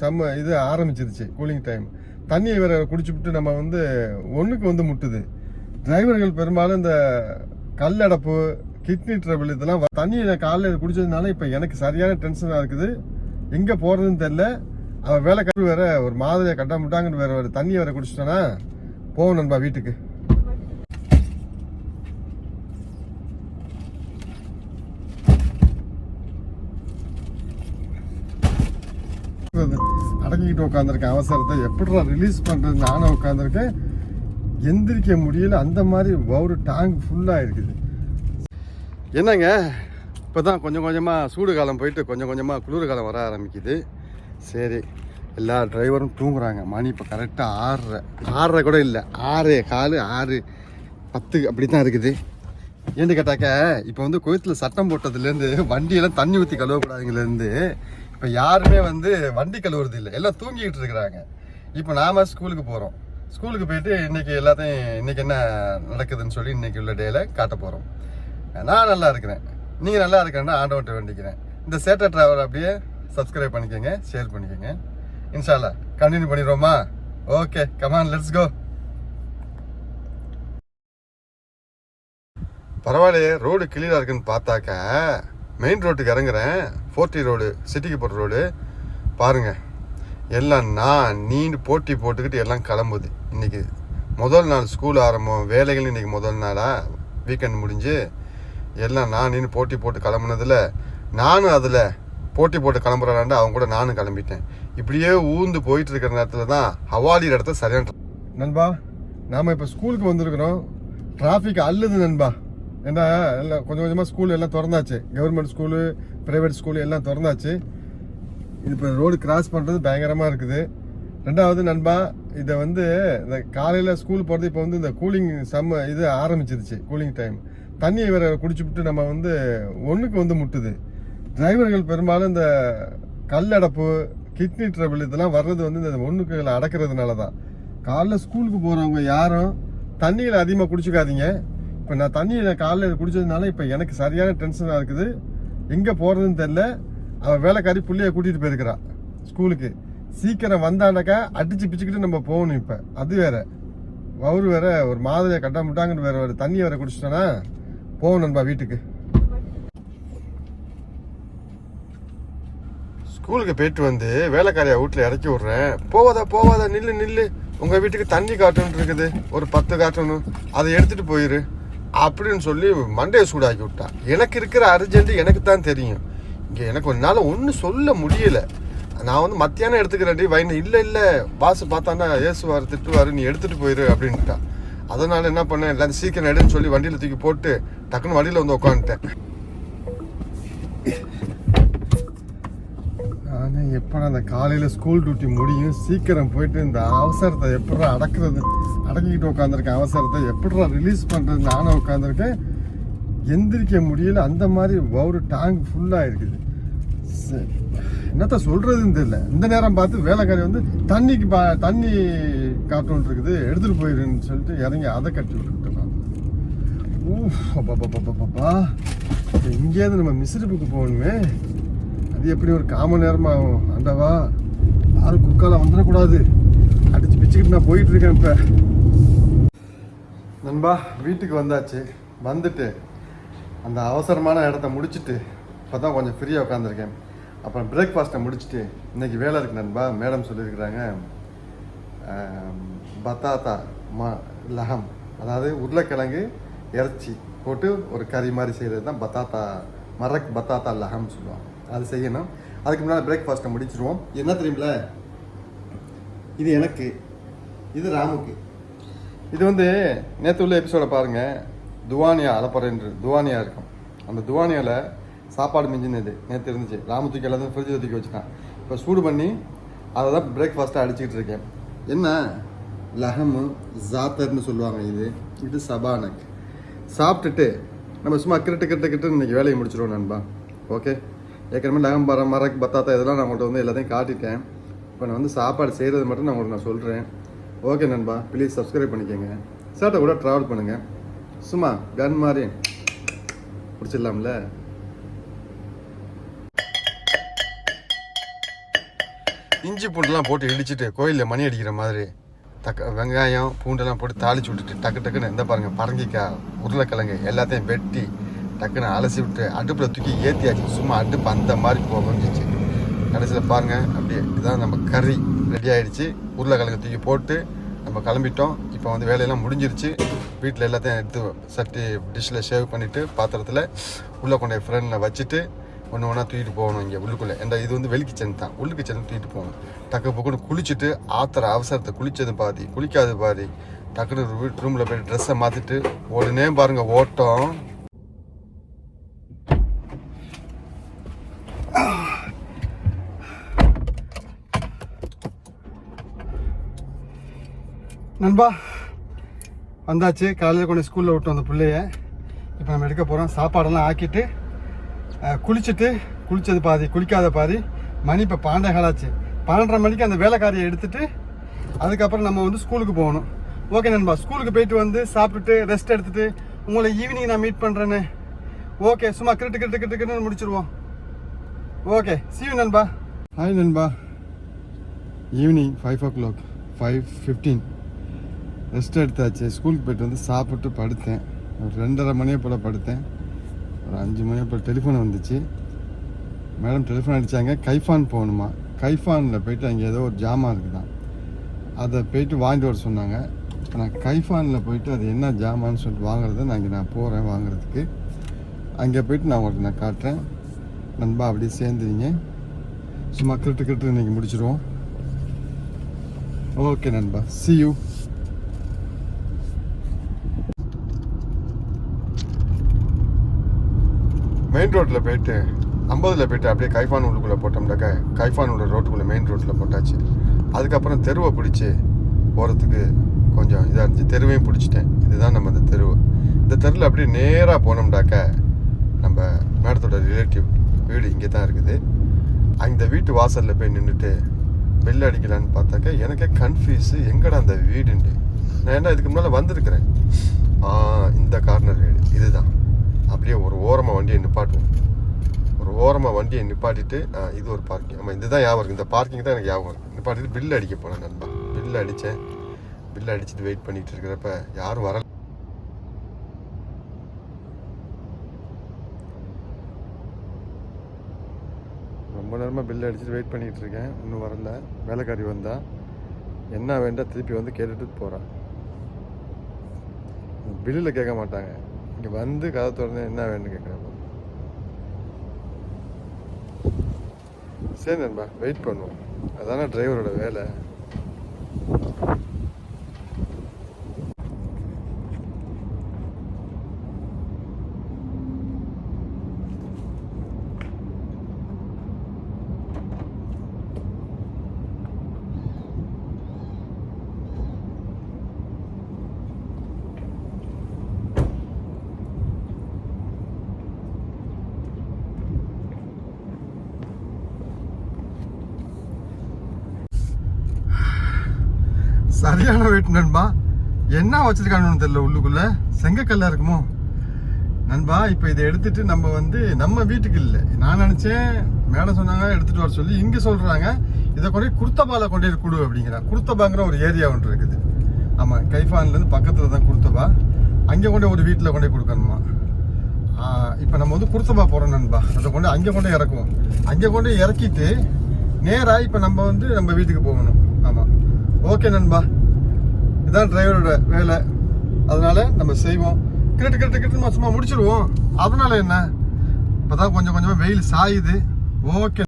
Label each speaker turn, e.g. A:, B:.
A: செம்ம இது ஆரம்பிச்சிருச்சு கூலிங் டைம் தண்ணியை வேற குடிச்சுவிட்டு நம்ம வந்து ஒன்றுக்கு வந்து முட்டுது. டிரைவர்கள் பெரும்பாலும் இந்த கல்லடப்பு கிட்னி ட்ரபிள் இதெல்லாம் தண்ணியை நான் காலையில் குடிச்சதுனால இப்போ எனக்கு சரியான டென்ஷனாக இருக்குது. எங்கே போகிறதுன்னு தெரில அவன் வேலை கட்டு வேற ஒரு மாதிரியை கட்டாமட்டாங்கன்னு வேற ஒரு தண்ணி வேற குடிச்சிட்டானா? போகும் நண்பா வீட்டுக்கு. அடங்கிக்கிட்டு உட்காந்துருக்கேன் அவசரத்தை எப்படிடா ரிலீஸ் பண்ணுறது நானும் உட்காந்துருக்கேன். எந்திரிக்க முடியல. அந்த மாதிரி ஒரு டேங்க் ஃபுல்லாக இருக்குது என்னங்க? இப்போ தான் கொஞ்சம் கொஞ்சமாக சூடு காலம் போயிட்டு கொஞ்சம் கொஞ்சமாக குளிர் காலம் வர ஆரம்பிக்குது. சரி எல்லா டிரைவரும் தூங்குறாங்க. மணி இப்போ கரெக்டாக ஆறரை. ஆறரை கூட இல்லை. ஆறு காலு ஆறு பத்து அப்படி தான் இருக்குது. ஏன்னு கேட்டாக்க இப்போ வந்து கோயத்தில் சட்டம் போட்டதுலேருந்து வண்டியெல்லாம் தண்ணி ஊற்றி கழுவக்கூடாதுங்கலேருந்து இப்போ யாருமே வந்து வண்டி கழுவுறது இல்லை. எல்லாம் தூங்கிக்கிட்டு இருக்கிறாங்க. இப்போ நாம ஸ்கூலுக்கு போகிறோம் ஸ்கூலுக்கு போயிட்டு இன்றைக்கி எல்லாத்தையும் இன்னைக்கு என்ன நடக்குதுன்னு சொல்லி இன்னைக்கு உள்ள டேயில் காட்ட போகிறோம் நான் நல்லா இருக்கிறேன். நீங்கள் நல்லா இருக்கிறேன்னா ஆண்டவன்ட்ட வேண்டிக்கிறேன். இந்த சேட்டை ட்ராவல் அப்படியே சப்ஸ்கிரைப் பண்ணிக்கோங்க ஷேர் பண்ணிக்கோங்க. இன்ஷால்லா continue பண்ணிடுவோமா? Okay come on let's go பரவாயில்லையே ரோடு கிளியராக இருக்குன்னு பார்த்தாக்க மெயின் ரோட்டுக்கு இறங்குறேன். ஃபோர்ட்டி ரோடு சிட்டிக்கு போகிற ரோடு பாருங்கள் எல்லாம் நான் நீண்டு போட்டி போட்டுக்கிட்டு எல்லாம் கிளம்புது. இன்றைக்கி முதல் நாள் ஸ்கூல் ஆரம்பம் வேலைகள் இன்றைக்கி முதல் நாளாக வீக்கெண்ட் முடிஞ்சு எல்லாம் நான் நின்று போட்டி போட்டு கிளம்புனதுல நானும் அதில் போட்டி போட்டு கிளம்புறாண்டு அவங்க கூட நானும் கிளம்பிட்டேன். இப்படியே ஊந்து போயிட்டு இருக்கிற நேரத்தில் தான் ஹவாலியில் இடத்த சரியான நண்பா நாம் இப்போ ஸ்கூலுக்கு வந்திருக்கிறோம். டிராஃபிக் அல்லுது நண்பா. ஏன்னா எல்லாம் கொஞ்சம் கொஞ்சமாக ஸ்கூல் எல்லாம் திறந்தாச்சு. கவர்மெண்ட் ஸ்கூலு ப்ரைவேட் ஸ்கூலு எல்லாம் திறந்தாச்சு. இது இப்போ ரோடு கிராஸ் பண்ணுறது பயங்கரமாக இருக்குது. ரெண்டாவது நண்பா இதை வந்து இந்த காலையில் ஸ்கூல் போகிறது இப்போ வந்து இந்த கூலிங் சம்ம இது ஆரம்பிச்சிருச்சு கூலிங் டைம் தண்ணியை வேற குடிச்சுவிட்டு நம்ம வந்து ஒன்றுக்கு வந்து முட்டுது. டிரைவர்கள் பெரும்பாலும் இந்த கல்லடப்பு கிட்னி ட்ரபிள் இதெல்லாம் வர்றது வந்து இந்த ஒன்றுக்கு அடக்கிறதுனால தான் காலைல ஸ்கூலுக்கு போகிறவங்க யாரும் தண்ணியில் அதிகமாக குடிச்சுக்காதீங்க. இப்போ நான் தண்ணியை நான் காலையில் குடிச்சதுனால இப்போ எனக்கு சரியான டென்ஷனாக இருக்குது. எங்கே போகிறதுன்னு தெரில அவன் வேலைக்காரி பிள்ளைய கூட்டிகிட்டு போயிருக்கிறா ஸ்கூலுக்கு. சீக்கிரம் வந்தானாக்கா அடிச்சு பிச்சுக்கிட்டு நம்ம போகணும் இப்போ. அது வேற. அவரு வேற ஒரு மாதிரியை கட்ட முட்டாங்கன்னு வேற ஒரு தண்ணி வேற குடிச்சிட்டோன்னா போகணும் நண்பா வீட்டுக்கு. ஸ்கூலுக்கு போயிட்டு வந்து வேலைக்காரியா வீட்டில் இறக்கி விட்றேன். போவாதா போவாதா நில்லு நில்லு. உங்கள் வீட்டுக்கு தண்ணி காட்டணும் இருக்குது. ஒரு பத்து காட்டணும். அதை எடுத்துகிட்டு போயிரு. அப்படின்னு சொல்லி மண்டையை சூடாக்கி விட்டா. எனக்கு இருக்கிற அர்ஜென்ட் எனக்கு தான் தெரியும். இங்கே எனக்கு ஒரு ஒன்றும் சொல்ல முடியல. நான் வந்து மத்தியானம் எடுத்துக்கிறேன்டி வயனை இல்லை இல்லை பாசு பார்த்தானா ஏசுவார் திட்டுவார் நீ எடுத்துகிட்டு போயிரு அப்படின்ட்டா அதனால் என்ன பண்ணேன்? எல்லாரும் சீக்கிரம் எடுன்னு சொல்லி வண்டியில் தூக்கி போட்டு டக்குன்னு வண்டியில் வந்து உட்காந்துட்டேன் எப்படா அந்த காலையில் ஸ்கூல் டியூட்டி முடியும் சீக்கிரம் போயிட்டு இந்த அவசரத்தை எப்படா அடக்குறது? அடக்கிக்கிட்டு உட்காந்துருக்கேன் அவசரத்தை எப்படா ரிலீஸ் பண்ணுறது நானும் உட்காந்துருக்கேன் எந்திரிக்க முடியல அந்த மாதிரி ஒரு டேங்க் ஃபுல்லாக இருக்குது சரி. என்னத்த சொல்கிறதுன்னு தெரியல. இந்த நேரம் பார்த்து வேலைக்காரி வந்து தண்ணிக்கு பா தண்ணி கார்ட்டூன் இருக்குது எடுத்துகிட்டு போயிருன்னு சொல்லிட்டு இறங்கி அதை கட்டி விட்டுக்கிட்டேன் ஊஃப் அப்பா இங்கேருந்து நம்ம மிஸ்ரிப்புக்கு போகணுமே. அது எப்படி ஒரு காமன் நேரமா ஆகும் ஆண்டவா யாரும் குக்கால வந்துடக்கூடாது. அடிச்சு பிச்சுக்கிட்டு நான் போயிட்டு இருக்கேன் இப்ப. நண்பா வீட்டுக்கு வந்தாச்சு. வந்துட்டு அந்த அவசரமான இடத்த முடிச்சுட்டு இப்போ தான் கொஞ்சம் ஃப்ரீயாக உட்காந்துருக்கேன் அப்புறம் பிரேக்ஃபாஸ்ட்டை முடிச்சுட்டு இன்றைக்கி வேலை இருக்கு நண்பா மேடம் சொல்லியிருக்கிறாங்க. பத்தாத்தா மா லகம் அதாவது உருளைக்கிழங்கு இறைச்சி போட்டு ஒரு கறி மாதிரி செய்கிறது தான் பத்தாத்தா மரக் பத்தாத்தா லகம்னு சொல்லுவாங்க. அது செய்யணும். அதுக்கு முன்னாடி பிரேக்ஃபாஸ்ட்டை முடிச்சிருவோம். என்ன தெரியுமில இது எனக்கு இது ராமுக்கு. இது வந்து நேற்று உள்ள எபிசோடை பாருங்கள் துவானியா அலப்பறைன்று துவானியா இருக்கும். அந்த துவானியாவில் சாப்பாடு மிஞ்சினது. நேற்று இருந்துச்சு. ராமு தூக்கி எல்லாத்தையும் ஃப்ரிட்ஜில் தூக்கி வச்சுட்டான். இப்போ சூடு பண்ணி அதை தான் பிரேக்ஃபாஸ்ட்டாக அடிச்சுக்கிட்டு இருக்கேன். என்ன? லஹமு ஜாத்தர்னு சொல்லுவாங்க இது. இது சபானக். சாப்பிட்டுட்டு நம்ம சும்மா கிரிட்டு கிரிட்டு கிட்ட இன்னைக்கு வேலையை முடிச்சிடுவோம் நண்பா. ஓகே? ஏற்கனவே லகம் பர மரக் பத்தாத்தா இதெல்லாம் நான் உங்கள்கிட்ட வந்து எல்லாத்தையும் காட்டிட்டேன் இப்போ நான் வந்து சாப்பாடு செய்கிறது மட்டும் நான் உங்களுக்கு நான் சொல்கிறேன் ஓகே நண்பா. ப்ளீஸ் சப்ஸ்கிரைப் பண்ணிக்கோங்க. சேட்டை கூட ட்ராவல் பண்ணுங்கள் சும்மா கன் மாதிரி பிடிச்சிடலாம்ல? இஞ்சி பூண்டுலாம் போட்டு இடிச்சிட்டு கோயிலில் மணி அடிக்கிற மாதிரி தக்க வெங்காயம் பூண்டெல்லாம் போட்டு தாளிச்சு விட்டுட்டு டக்கு டக்குன்னு எந்த பாருங்கள் பரங்கிக்காய் உருளைக்கிழங்கு எல்லாத்தையும் வெட்டி டக்குன்னு அலசி விட்டு அடுப்பில் தூக்கி ஏற்றியாச்சு சும்மா அடுப்பு அந்த மாதிரி போகஞ்சிச்சு கடைசியில் பாருங்கள் அப்படியே இதான் நம்ம கறி. ரெடி ஆகிடுச்சு உருளைக்கிழங்கு தூக்கி போட்டு நம்ம கிளம்பிட்டோம். இப்போ வந்து வேலையெல்லாம் முடிஞ்சிருச்சு. வீட்டில் எல்லாத்தையும் எடுத்து சட்டி டிஷ்ஷில் சேவ் பண்ணிவிட்டு பாத்திரத்தில் உள்ளே கொண்டு போய் ஃப்ரெண்டில் வச்சுட்டு ஒன்று ஒன்றா தூக்கிட்டு போகணும் இங்கே உள்ளுக்குள்ளே. ஏன்டா இது வந்து வெளி கிச்சன் தான். உள்ளுக்கு கிச்சன் தூக்கிட்டு போகணும். டக்கு பக்குன்னு குளிச்சுட்டு ஆத்திர அவசரத்தை குளிச்சது பாதி குளிக்காது பாதி டக்குன்னு ரூமில் போய் ட்ரெஸ்ஸை மாற்றிட்டு உடனே பாருங்கள் ஓட்டம்.
B: நண்பா வந்தாச்சு. காலையில் கொண்டு ஸ்கூலில் விட்டு வந்த பிள்ளைய. இப்போ நம்ம எடுக்க போகிறோம் சாப்பாடெல்லாம் ஆக்கிட்டு குளிச்சுட்டு குளித்தது பாதி குளிக்காத பாதி மணி இப்போ பன்னெண்டே காலாச்சு பன்னெண்டரை மணிக்கு அந்த வேலைக்காரியை எடுத்துட்டு அதுக்கப்புறம் நம்ம வந்து ஸ்கூலுக்கு போகணும். ஓகே நண்பா ஸ்கூலுக்கு போயிட்டு வந்து சாப்பிட்டுட்டு ரெஸ்ட் எடுத்துட்டு உங்களை ஈவினிங் நான் மீட் பண்ணுறேன்னு ஓகே சும்மா கிரிட்டு கிரிட்டு கிரிட்டு கிரிட்டு முடிச்சிருவோம். ஓகே see நண்பா. ஹாய் நண்பா. Evening five o'clock five fifteen rest எடுத்தாச்சு. ஸ்கூலுக்கு போயிட்டு வந்து சாப்பிட்டு படுத்தேன். ஒரு ரெண்டரை மணியை போல் படுத்தேன். ஒரு அஞ்சு மணியை போல் டெலிஃபோன் வந்துச்சு. மேடம் டெலிஃபோன் அடித்தாங்க கைஃபான் போகணுமா? கைஃபானில் போயிட்டு அங்கே ஏதோ ஒரு ஜாமான் இருக்குதான். அதை போயிட்டு வாங்கிட்டு வர சொன்னாங்க. நான் கைஃபானில் போயிட்டு அது என்ன ஜாமான்னு சொல்லிட்டு வாங்குறத நான் இங்கே நான் போகிறேன் வாங்குறதுக்கு. அங்கே போயிட்டு நான் உங்களுக்கு நான் காட்டுறேன். நண்பா அப்படியே சேர்ந்துருங்க. சும்மா கிரிட்டு கிரிட்டு இன்னைக்கு முடிச்சிடுவோம் ஓகே நண்பா. சி யூ
A: மெயின் ரோட்டில் போயிட்டு ஐம்பதில் போயிட்டு அப்படியே கைஃபான் உள்ளுக்குள்ளே போட்டோம்னாக்க கைஃபான் உள்ள ரோட்டுக்குள்ளே மெயின் ரோட்டில் போட்டாச்சு. அதுக்கப்புறம் தெருவை பிடிச்சி போகிறதுக்கு கொஞ்சம் இதாக இருந்துச்சு. தெருவையும் பிடிச்சிட்டேன். இதுதான் நம்ம இந்த தெருவு. இந்த தெருவில் அப்படியே நேராக போனோம்னாக்க நம்ம மேடத்தோட ரிலேட்டிவ் வீடு இங்கே தான் இருக்குது. அந்த வீட்டு வாசலில் போய் நின்றுட்டு பெல் அடிக்கலான்னு பார்த்தாக்க எனக்கே கன்ஃபியூஸு எங்கடா அந்த வீடுண்டு நான் என்ன இதுக்கு முன்னால் வந்திருக்கிறேன். இந்த கார்னர் வீடு. இதுதான். அப்படியே ஒரு ஓரமாக வண்டியை நிப்பாட்டுவோம். ஒரு ஓரமாக வண்டியை நிப்பாட்டிட்டு இது ஒரு பார்க்கிங் ஆமாம் இதுதான் ஞாபகம் இருக்குது இந்த பார்க்கிங் தான் எனக்கு ஞாபகம் இருக்குது நிப்பாட்டிட்டு பில் அடிக்க போனேன் நண்பா. பில் அடித்தேன் பில் அடிச்சுட்டு வெயிட் பண்ணிட்டு இருக்கிறப்ப யாரும் வரல. ரொம்ப நேரமாக பில் அடிச்சுட்டு வெயிட் பண்ணிகிட்டு இருக்கேன். இன்னும் வரல. வேலைக்காரி வந்தா என்ன வேண்டாம் திருப்பி வந்து கேட்டுட்டு போகிறான் பில்லில் கேட்க மாட்டாங்க. இங்கே வந்து கதை திறந்து என்ன வேணும்னு கேட்குறாங்க சரி நண்பா வெயிட் பண்ணுவோம். அதானே டிரைவரோட வேலை.
B: சரியான வெயிட் நண்பா. என்ன வச்சிருக்கானுன்னு தெரியல உள்ளுக்குள்ள? செங்கக்கல்லா இருக்குமோ? நண்பா இப்போ இதை எடுத்துட்டு நம்ம வந்து நம்ம வீட்டுக்கு இல்லை. நான் நினைச்சேன் மேடம் சொன்னாங்க எடுத்துட்டு வர சொல்லி இங்க சொல்றாங்க. இதை கொண்டு போய் குர்த்தபால கொண்டு போய் கொடு அப்படிங்கிறான் குர்த்தபாங்கிற ஒரு ஏரியா ஒன்று இருக்குது. ஆமா கைஃபான்ல இருந்து பக்கத்துல தான் குர்த்தபா அங்கே கொண்டு ஒரு வீட்டில் கொண்டு போய் கொடுக்கணுமா? இப்போ நம்ம வந்து குர்த்தபா போறோம் நண்பா. அதை கொண்டு அங்கே கொண்டு இறக்குவோம். அங்கே கொண்டு இறக்கிட்டு நேராக இப்போ நம்ம வந்து நம்ம வீட்டுக்கு போகணும். ஓகே நண்பா. இதான் டிரைவரோட வேலை. அதனால நம்ம செய்வோம். கிரிட்டு கிரிட்டு கிரிட்டு சும்மா முடிச்சிருவோம் அதனால என்ன? இப்போதான் கொஞ்சம் கொஞ்சமாக வெயில் சாயுது. ஓகே.